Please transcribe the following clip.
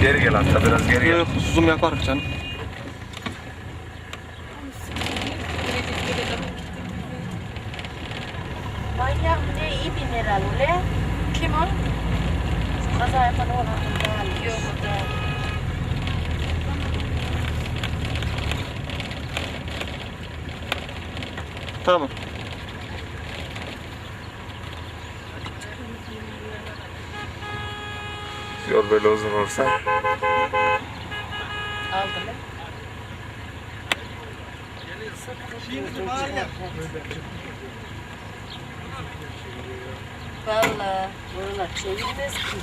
Geri gel hatta biraz geri gel. Yok zoom yaparım canım. Manyak ne iyi mineral öyle. Kim o? Kaza yapan olan bundan. Yok o da. Tamam. Yol böyle uzun olsa. Aldım. Valla buralar çevirmez ki.